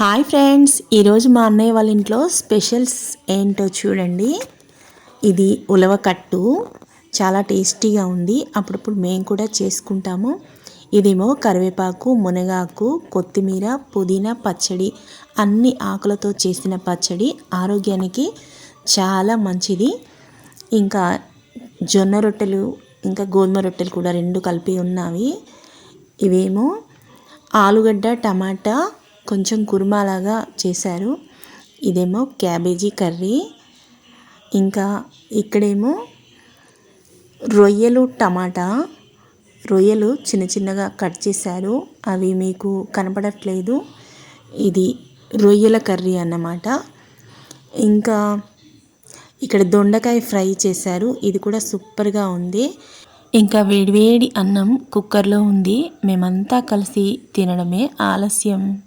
Hi friends ఈరోజు మా అన్నయ్య వాళ్ళ ఇంట్లో స్పెషల్స్ ఏంటో చూడండి. ఇది ఉలవకట్టు చాలా టేస్టీగా ఉంది. అప్పుడప్పుడు మేము కూడా చేసుకుంటాము. ఇదేమో కరివేపాకు మునగాకు కొత్తిమీర పుదీనా పచ్చడి అన్ని ఆకులతో చేసిన పచ్చడి. ఆరోగ్యానికి చాలా మంచిది. ఇంకా జొన్న రొట్టెలు ఇంకా గోధుమ రొట్టెలు కూడా రెండు కలిపి ఉన్నవి. ఇవేమో ఆలుగడ్డ టమాటా కొంచెం కుర్మాలాగా చేశారు. ఇదేమో క్యాబేజీ కర్రీ. ఇంకా ఇక్కడేమో రొయ్యలు టమాటా. రొయ్యలు చిన్న చిన్నగా కట్ చేశారు. అవి మీకు కనపడట్లేదు. ఇది రొయ్యల కర్రీ అన్నమాట. ఇంకా ఇక్కడ దొండకాయ ఫ్రై చేశారు. ఇది కూడా సూపర్గా ఉంది. ఇంకా వేడివేడి అన్నం కుక్కర్లో ఉంది. మేమంతా కలిసి తినడమే ఆలస్యం.